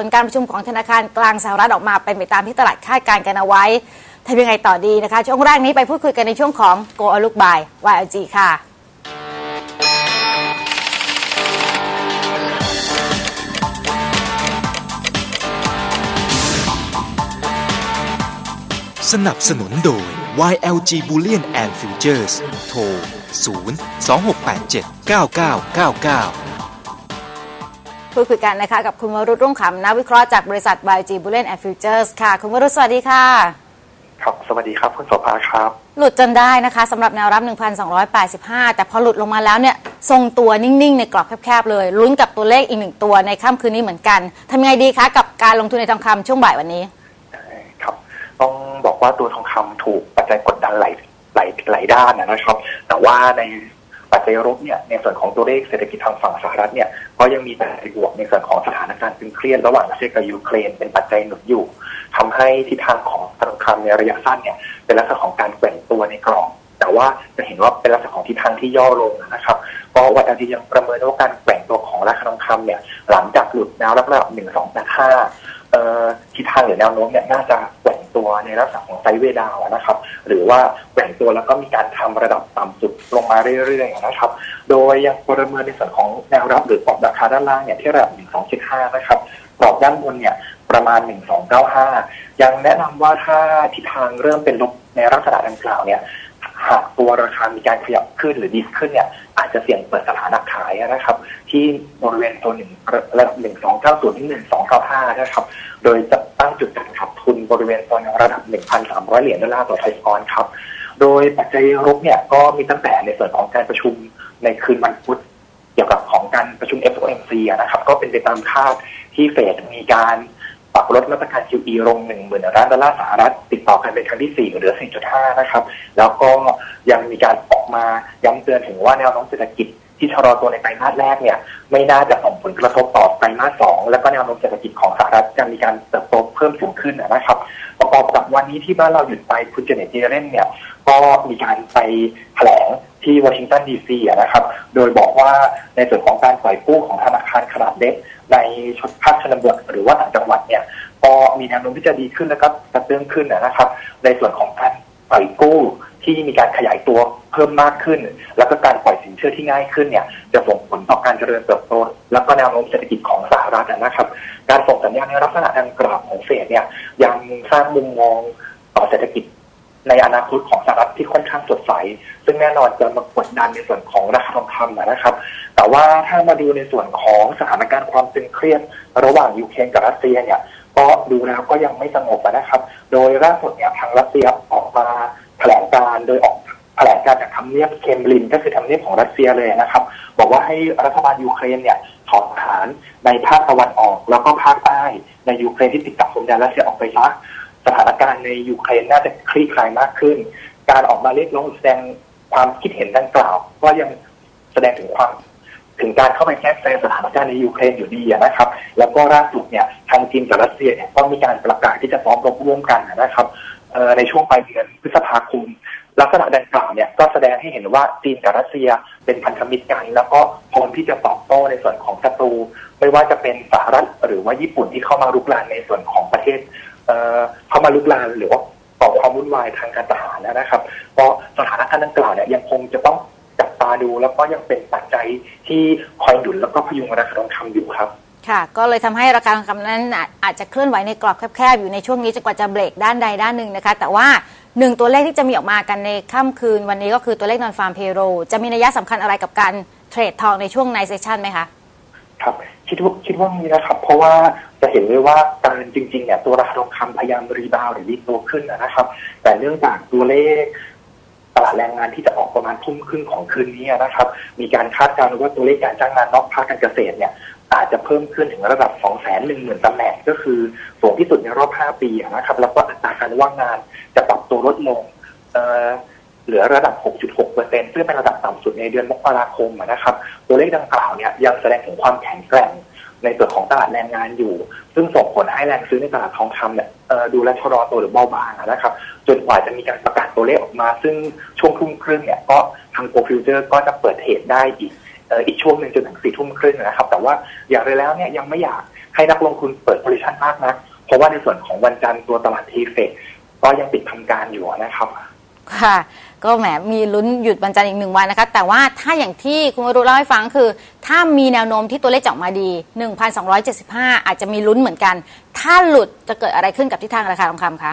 ผลการประชุมของธนาคารกลางสหรัฐออกมาเป็นไปตามที่ตลาดคาดการณ์กันเอาไว้ทำยังไงต่อดีนะคะ ช่วงแรกนี้ไปพูดคุยกันในช่วงของ Go a Look by YLG ค่ะสนับสนุนโดย YLG Bullion and Futures โทร 0 2687 9999 พูดคุยกันนะคะกับคุณวรุษรุ่งขำนักวิเคราะห์จากบริษัท YG Bullion and Futures ค่ะ คุณวรุษสวัสดีค่ะ ครับ สวัสดีครับ คุณโสภาครับ หลุดจนได้นะคะสำหรับแนวรับ 1,285 แต่พอหลุดลงมาแล้วเนี่ยทรงตัวนิ่ง ๆ ในกรอบแคบ ๆ เลยลุ้นกับตัวเลขอีกหนึ่งตัวในค่ำคืนนี้เหมือนกันทำยังไงดีคะกับการลงทุนในทองคำช่วงบ่ายวันนี้ครับต้องบอกว่าตัวทองคำถูกปัจจัยกดดันหลายหลายหลายด้านนะครับ แต่ว่าใน ปัจจัยลบเนี่ยในส่วนของตัวเลขเศรษฐกิจทางฝั่งสหรัฐเนี่ยก็ยังมีปัจจัยบวกในส่วนของสถานการณ์ตึงเครียดระหว่างรัสเซียกับยูเครนเป็นปัจจัยหนุนอยู่ทำให้ทิศทางของทองคำในระยะสั้นเนี่ยเป็นลักษณะของการแกว่งตัวในกรอบแต่ว่าจะเห็นว่าเป็นลักษณะของทิศทางที่ย่อลงนะครับก็วัดอาทิยังประเมินว่าการแกว่งตัวของราคาทองคำเนี่ยหลังจากหลุดแนวรับระดับหนึ่งสองแปดห้าทิศทางหรือแนวโน้มเนี่ยน่าจะแก ตัวในลักษณะของไซเวดาวน์นะครับ หรือว่าแกว่งตัวแล้วก็มีการทำระดับต่ำสุดลงมาเรื่อยๆนะครับ โดยยังประเมินในส่วนของแนวรับหรือกรอบราคาด้านล่างเนี่ยที่ระดับ 1275 นะครับกรอบด้านบนเนี่ยประมาณ 1295 ยังแนะนำว่าถ้าทิศทางเริ่มเป็นลบในลักษณะดังกล่าวเนี่ยหากตัวราคามีการขยับขึ้นหรือดีขึ้นเนี่ยอาจจะเสี่ยงเปิดสถานะขายนะครับ ที่บริเวณตัวหนึ่งระดับหนึ่งสองเก้าศูนย์ถึงหนึ่งสองเก้าห้านะครับ โดยจะตั้งจุดการขับ ทุนบริเวณตัวระดับหนึ่งพันสามร้อยเหรียญดอลลาร์ต่อไทยออนครับ โดยปัจจัยลบเนี่ยก็มีตั้งแต่ในส่วนของการประชุมในคืนวันพุธเกี่ยวกับของการประชุม FOMC นะครับ ก็เป็นไปตามคาดที่เฟดมีการปรับลดมาตรการ QE ลง1 0,000ล้านดอลลาร์สหรัฐติดต่อกันเป็นครั้งที่ 4 เหลือ 4.5 นะครับ แล้วก็ยังมีการออกมาย้ำเตือนถึงว่าแนวโน้มเศรษฐกิจ ที่ชะลอตัวในไตรมาสแรกเนี่ยไม่น่าจะส่งผลกระทบต่อไตรมาส2แล้วก็แนวโน้มเศรษฐกิจของสหรัฐจะมีการเติบโตเพิ่มสูงขึ้นนะครับ ประกอบกับวันนี้ที่บ้านเราหยุดไปคุณเจเนตเจเรนเนี่ยก็มีการไปแถลงที่วอชิงตันดีซีนะครับ โดยบอกว่าในส่วนของการปล่อยกู้ของธนาคารขนาดเล็ก ในชนภาคชนบทหรือว่าต่างจังหวัดเนี่ยก็มีแนวโน้มที่จะดีขึ้นแล้วก็กระเตื้องขึ้นนะครับ ในส่วนของการปล่อยกู้ ที่มีการขยายตัวเพิ่มมากขึ้น แล้วก็การปล่อยสินเชื่อที่ง่ายขึ้นเนี่ยจะส่งผลต่อการเจริญเติบโต แล้วก็แนวโน้มเศรษฐกิจของสหรัฐนะครับ การส่งสัญญาณในลักษณะดังกล่าวของเฟดเนี่ยยังสร้างมุมมองต่อเศรษฐกิจในอนาคตของสหรัฐที่ค่อนข้างสดใส ซึ่งแน่นอนจะมากดดันในส่วนของราคาทองคำนะครับ แต่ว่าถ้ามาดูในส่วนของสถานการณ์ความตึงเครียด ระหว่างยูเครนกับรัสเซียเนี่ยก็ดูแล้วก็ยังไม่สงบนะครับ โดยล่าสุดเนี่ยทางรัสเซียออกมา แถลงการโดยออกแถลงการจากทำเนียบเคมริน ก็คือทำเนียบของรัสเซียเลยนะครับ บอกว่าให้รัฐบาลยูเครนเนี่ยถอนทหารในภาคตะวันออก แล้วก็ภาคใต้ในยูเครนที่ติดกับพรมแดนรัสเซียออกไปซะสถานการณ์ในยูเครนน่าจะคลี่คลายมากขึ้น การออกมาเรียกร้องแสดงความคิดเห็นดังกล่าว ก็ยังแสดงถึงความถึงการเข้าไปแทรกแซงสถานการณ์ในยูเครนอยู่ดีนะครับ แล้วก็ล่าสุดเนี่ยทางจีนกับรัสเซียเนี่ยก็มีการประกาศที่จะซ้อมรบร่วมกันนะครับ ในช่วงปลายเดือนพฤษภาคม ลักษณะดังกล่าวเนี่ยก็แสดงให้เห็นว่าจีนกับรัสเซียเป็นพันธมิตรกันแล้วก็พร้อมที่จะตอบโต้ในส่วนของศัตรู ไม่ว่าจะเป็นสหรัฐหรือว่าญี่ปุ่นที่เข้ามาลุกลานในส่วนของประเทศเข้ามาลุกลานหรือว่าก่อความวุ่นวายทางการทหารนะครับเพราะสถานการณ์ดังกล่าวเนี่ยยังคงจะต้องจับตาดูแล้วก็ยังเป็นปัจจัยที่คอยหนุนแล้วก็พยุงราคาทองคำอยู่ครับ ค่ะก็เลยทำให้ราคาทองคำนั้นอาจจะเคลื่อนไหวในกรอบแคบๆอยู่ในช่วงนี้จนกว่าจะเบรกด้านใดด้านหนึ่งนะคะ แต่ว่าหนึ่งตัวเลขที่จะมีออกมากันในค่ำคืนวันนี้ก็คือตัวเลขนอนฟาร์มเพโรจะมีนัยสำคัญอะไรกับการเทรดทองในช่วงไนเซชันไหมคะครับคิดว่าคิดว่ามีนะครับ เพราะว่าจะเห็นเลยว่าการจริงๆเนี่ยตัวราคาทองคำพยายามรีบาวหรือรีโตขึ้นนะครับ แต่เนื่องจากตัวเลขตลาดแรงงานที่จะออกประมาณทุ่มครึ่งของคืนนี้นะครับ มีการคาดการณ์ว่าตัวเลขการจ้างงานนอกภาคการเกษตรเนี่ย อาจจะเพิ่มขึ้นถึงระดับ 2 1 0 0 0 0ตำแหน่งก็คือสูงที่สุดในรอบ 5 ปีนะครับ แล้วก็อัตราการว่างงานจะปรับตัวลดลงเหลือระดับ 6.6%ซึ่งเป็นระดับต่ำสุดในเดือนมกราคมนะครับ ตัวเลขดังกล่าวเนี่ยยังแสดงถึงความแข็งแกร่งในส่วนของตลาดแรงงานอยู่ ซึ่งส่งผลให้แรงซื้อในตลาดทองคำเนี่ยดูแลชะลอตัวหรือเบาบางนะครับ จนกว่าจะมีการประกาศตัวเลขออกมา ซึ่งช่วงครึ่งครึ่งเนี่ยก็ทางโปรฟิวเจอร์ก็จะเปิดเทรดได้อีก อีกช่วงหนึ่งจนถึงสี่ทุ่มครึ่งนะครับ แต่ว่าอย่างไรแล้วเนี่ยยังไม่อยากให้นักลงทุนเปิด position มากนะเพราะว่าในส่วนของวันจันทร์ตัวตลาดทีเฟกก็ยังปิดทำการอยู่นะครับ ค่ะ ก็แหมมีลุ้นหยุดวันจันทร์อีกหนึ่งวันนะคะ แต่ว่าถ้าอย่างที่คุณวรุเล่าให้ฟังคือ ถ้ามีแนวโน้มที่ตัวเลขออกมาดี 1,275 อาจจะมีลุ้นเหมือนกัน ถ้าหลุดจะเกิดอะไรขึ้นกับทิศทางราคาทองคำคะ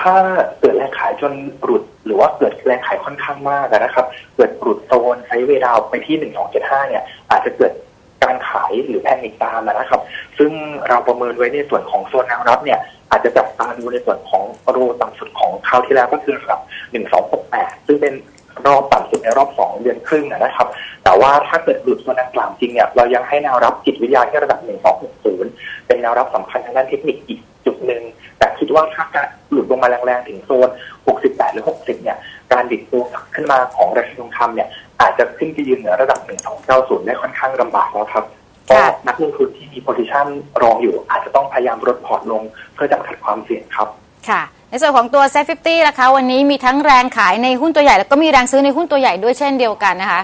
ถ้าเกิดแรงขายจนหลุด หรือว่าเกิดแรงขายค่อนข้างมากนะครับ เกิดหลุดโซนไซด์เวดาวไปที่1275เจ็ดห้าเนี่ย อาจจะเกิดการขายหรือแพนิคตามนะครับ ซึ่งเราประเมินไว้ในส่วนของโซนแนวรับเนี่ย อาจจะจับตาดูในส่วนของโรต่ำสุดของคราวที่แล้วก็คือระดับ1268ซึ่งเป็นรอบต่ำสุดในรอบ2เดือนครึ่งนะครับ แต่ว่าถ้าเกิดหลุดโซนดังกล่าวจริงเนี่ย เรายังให้แนวรับจิตวิทยาที่ระดับ1260เป็นแนวรับสำคัญทางด้านเทคนิคอีกจุดหนึ่ง คิดว่าถ้าการหลุดลงมาแรงๆถึงโซน 68 หรือ 60 เนี่ย การดิดตัวกลับขึ้นมาของราคาทองคำเนี่ย อาจจะขึ้นไปยืนเหนือระดับ 1290 ได้ค่อนข้างลำบากแล้วครับก็ค่ะนักลงทุนที่มีโพซิชันรองอยู่ อาจจะต้องพยายามลดพอร์ตลงเพื่อจำกัดความเสี่ยงครับ ค่ะ ในส่วนของตัวเซฟฟิตี้นะคะวันนี้มีทั้งแรงขายในหุ้นตัวใหญ่ แล้วก็มีแรงซื้อในหุ้นตัวใหญ่ด้วยเช่นเดียวกันนะคะ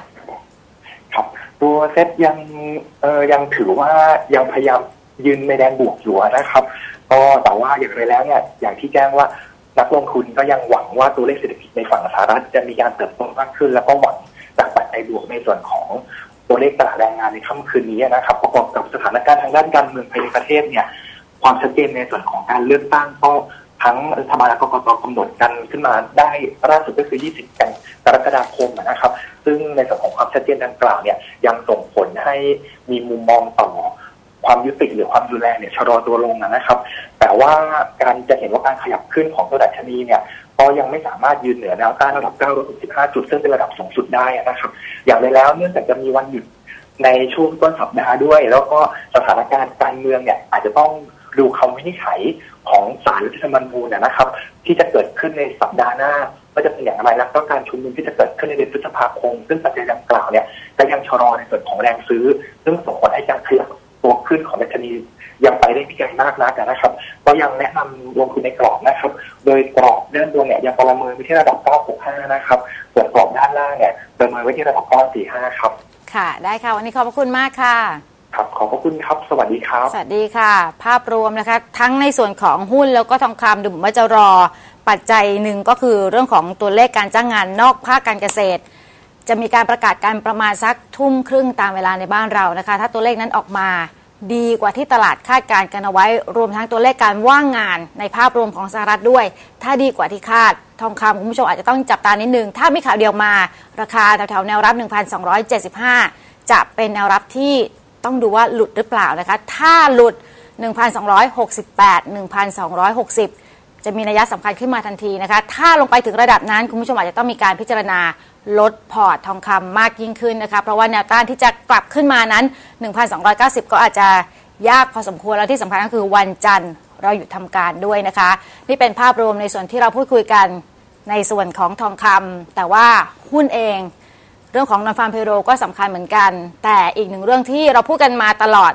ครับ ตัวเซ็ตยังเออยังถือว่ายังพยายามยืนในแดนบวกอยู่นะครับ ก็แต่ว่าอย่างไรแล้วเนี่ยอย่างที่แจ้งว่านักลงทุนก็ยังหวังว่าตัวเลขเศรษฐกิจในฝั่งสหรัฐจะมีการเติบโตมากขึ้น แล้วก็หวังจากปัจจัยบวกในส่วนของตัวเลขตลาดแรงงานในค่ำคืนนี้นะครับ ประกอบกับสถานการณ์ทางด้านการเมืองภายในประเทศเนี่ย ความชัดเจนในส่วนของการเลือกตั้งก็ทั้งรัฐบาลและกกตกำหนดกันขึ้นมาได้ล่าสุดก็คือ 20 กันกรกฎาคมนะครับ ซึ่งในส่วนของความชัดเจนดังกล่าวเนี่ยยังส่งผลให้มีมุมมองต่อ ความยุติหรือความรุนแรงเนี่ยชะลอตัวลงนะครับ แต่ว่าการจะเห็นว่าการขยับขึ้นของตัวดัชนีเนี่ยก็ยังไม่สามารถยืนเหนือแนวต้านระดับ 965 จุดซึ่งเป็นระดับสูงสุดได้นะครับ อย่างไรแล้วเนื่องจากจะมีวันหยุดในช่วงต้นสัปดาห์ด้วย แล้วก็สถานการณ์การเมืองเนี่ยอาจจะต้องดูคำวินิจฉัยของศาลรัฐธรรมนูญนยนะครับ ที่จะเกิดขึ้นในสัปดาห์หน้าว่าจะเป็นอย่างไรแล้วก็การชุมนุมที่จะเกิดขึ้นในเดือนพฤษภาคม ซึ่งปัจจัยดังกล่าวเนี่ยก็ยังชะลอในส่วนของแรงซื้อ ซึ่งส่งผลให้การขยับ ตัวขึ้นของดัชนียังไปได้ไม่ไกลมากนักนะครับ ก็ยังแนะนำลงทุนในกรอบนะครับ โดยกรอบด้านบนเนี่ยยังประเมินไว้ที่ระดับ 965 นะครับ ส่วนกรอบด้านล่างเนี่ยประเมินไว้ที่ระดับ 945 ครับ ค่ะ ได้ค่ะ วันนี้ขอบพระคุณมากค่ะ ครับ ขอบพระคุณครับ สวัสดีครับ สวัสดีค่ะ ภาพรวมนะคะ ทั้งในส่วนของหุ้นแล้วก็ทองคำดูเหมือนว่าจะรอ ปัจจัยหนึ่งก็คือเรื่องของตัวเลขการจ้างงานนอกภาคการเกษตร จะมีการประกาศการประมาณสักทุ่มครึ่งตามเวลาในบ้านเรานะคะ ถ้าตัวเลขนั้นออกมาดีกว่าที่ตลาดคาดการณ์กันเอาไว้ รวมทั้งตัวเลขการว่างงานในภาพรวมของสหรัฐด้วย ถ้าดีกว่าที่คาดทองคำคุณผู้ชมอาจจะต้องจับตานิดนึง ถ้ามีข่าวเดียวมา ราคาแถวๆแนวรับ 1,275 จะเป็นแนวรับที่ต้องดูว่าหลุดหรือเปล่านะคะ ถ้าหลุด 1,268 1,260 จะมีนัยสำคัญขึ้นมาทันทีนะคะ ถ้าลงไปถึงระดับนั้นคุณผู้ชมอาจจะต้องมีการพิจารณา ลดพอร์ตทองคำมากยิ่งขึ้นนะคะ เพราะว่าแนวต้านที่จะกลับขึ้นมานั้น 1,290 ก็อาจจะยากพอสมควรแล้วที่สำคัญก็คือวันจันทร์เราหยุดทำการด้วยนะคะ นี่เป็นภาพรวมในส่วนที่เราพูดคุยกันในส่วนของทองคำแต่ว่าหุ้นเองเรื่องของนอนฟาร์มเพโรก็สำคัญเหมือนกัน แต่อีกหนึ่งเรื่องที่เราพูดกันมาตลอด